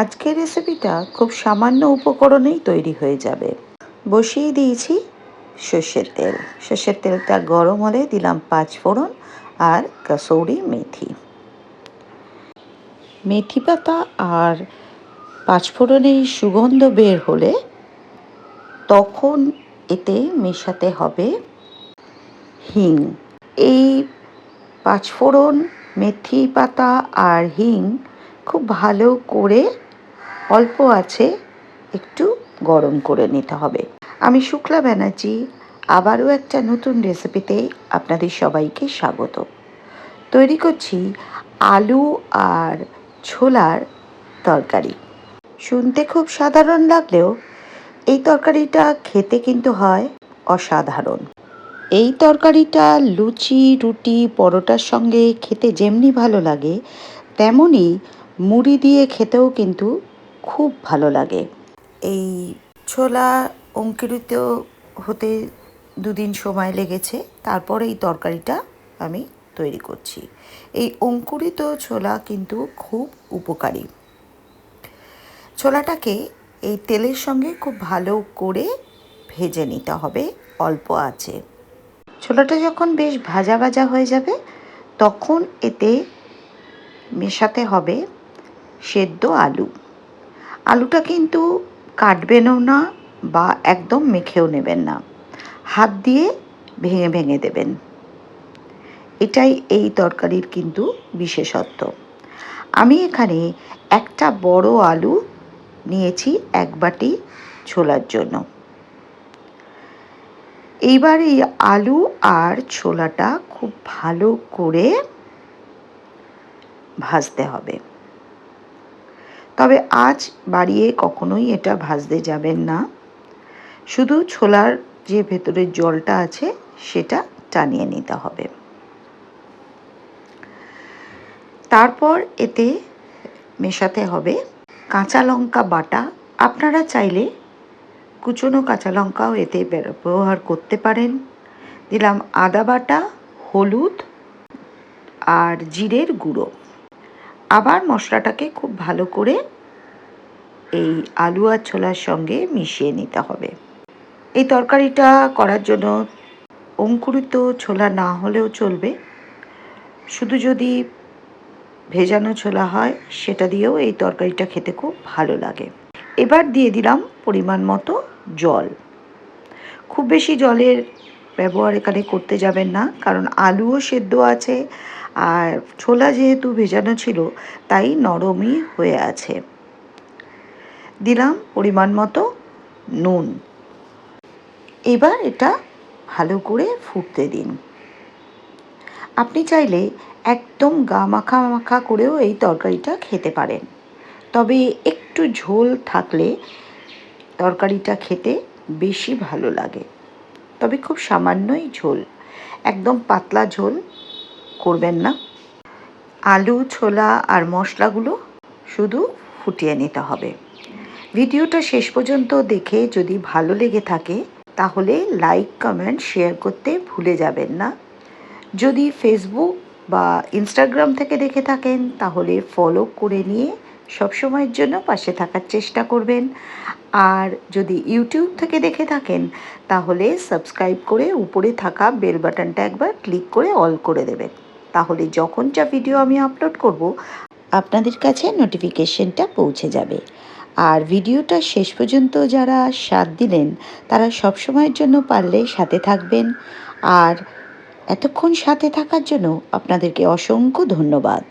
আজকের রেসিপিটা খুব সামান্য উপকরণেই তৈরি হয়ে যাবে। বসিয়ে দিয়েছি সর্ষের তেল। সর্ষের তেলটা গরম হলে দিলাম পাঁচ ফোড়ন আর কাসৌরি মেথি। মেথি পাতা আর পাঁচফোড়নের সুগন্ধ বের হলে তখন এতে মেশাতে হবে হিং। এই পাঁচফোড়ন মেথি পাতা আর হিং খুব ভালো করে অল্প আছে, একটু গরম করে নিতে হবে। আমি শুক্লা ব্যানার্জি, আবারও একটা নতুন রেসিপিতে আপনাদের সবাইকে স্বাগত। তৈরি করছি আলু আর ছোলার তরকারি। শুনতে খুব সাধারণ লাগলেও এই তরকারিটা খেতে কিন্তু হয় অসাধারণ। এই তরকারিটা লুচি, রুটি, পরোটার সঙ্গে খেতে যেমনি ভালো লাগে তেমনই মুড়ি দিয়ে খেতেও কিন্তু খুব ভালো লাগে। এই ছোলা অঙ্কুরিত হতে দুদিন সময় লেগেছে, তারপরে এই তরকারিটা আমি তৈরি করছি। এই অঙ্কুরিত ছোলা কিন্তু খুব উপকারী। ছোলাটাকে এই তেলের সঙ্গে খুব ভালো করে ভেজে নিতে হবে, অল্প আছে ছোলাটা যখন বেশ ভাজা ভাজা হয়ে যাবে, তখন এতে মেশাতে হবে সেদ্ধ আলু। আলুটা কিন্তু কাটবেনও না বা একদম মেখেও নেবেন না। হাত দিয়ে ভেঙে ভেঙে দেবেন। এটাই এই তরকারির কিন্তু বিশেষত্ব। আমি এখানে একটা বড় আলু নিয়েছি এক বাটি ছোলার জন্য। এইবার এই আলু আর ছোলাটা খুব ভালো করে ভাজতে হবে। তবে আজ বাড়িয়ে কখনোই এটা ভাজতে যাবেন না। শুধু ছোলার যে ভেতরের জলটা আছে, সেটা টানিয়ে নিতে হবে। তারপর এতে মেশাতে হবে কাঁচা লঙ্কা বাটা। আপনারা চাইলে কুচনো কাঁচা লঙ্কাও এতে ব্যবহার করতে পারেন। দিলাম আদা বাটা, হলুদ আর জিরের গুঁড়ো। আবার মশলাটাকে খুব ভালো করে এই আলু আর ছোলার সঙ্গে মিশিয়ে নিতে হবে। এই তরকারিটা করার জন্য অঙ্কুরিত ছোলা না হলেও চলবে। শুধু যদি ভেজানো ছোলা হয়, সেটা দিয়েও এই তরকারিটা খেতে খুব ভালো লাগে। এবার দিয়ে দিলাম পরিমাণ মতো জল। খুব বেশি জলের ব্যবহার এখানে করতে যাবেন না, কারণ আলুও সেদ্ধ আছে আর ছোলা যেহেতু ভেজানো ছিল তাই নরমই হয়ে আছে। দিলাম পরিমাণ মতো নুন। এবার এটা ভালো করে ফুটতে দিন। আপনি চাইলে একদম গা মাখা মাখা করেও এই তরকারিটা খেতে পারেন। তবে একটু ঝোল থাকলে তরকারিটা খেতে বেশি ভালো লাগে। তবে খুব সামান্যই ঝোল। একদম পাতলা ঝোল করবেন না। আলু, ছোলা আর মশলাগুলো শুধু ফুটিয়ে নিতে হবে। ভিডিওটা শেষ পর্যন্ত দেখে যদি ভালো লেগে থাকে, তাহলে লাইক, কমেন্ট, শেয়ার করতে ভুলে যাবেন না। যদি ফেসবুক বা ইনস্টাগ্রাম থেকে দেখে থাকেন, তাহলে ফলো করে নিয়ে সবসময়ের জন্য পাশে থাকার চেষ্টা করবেন। আর যদি ইউটিউব থেকে দেখে থাকেন, তাহলে সাবস্ক্রাইব করে উপরে থাকা বেল বাটনটা একবার ক্লিক করে অল করে দেবেন। তাহলে যখন যা ভিডিও আমি আপলোড করব, আপনাদের কাছে নোটিফিকেশনটা পৌঁছে যাবে। আর ভিডিওটা শেষ পর্যন্ত যারা সাথ দিলেন, তারা সবসময়ের জন্য পারলে সাথে থাকবেন। আর এতক্ষণ সাথে থাকার জন্য আপনাদেরকে অসংখ্য ধন্যবাদ।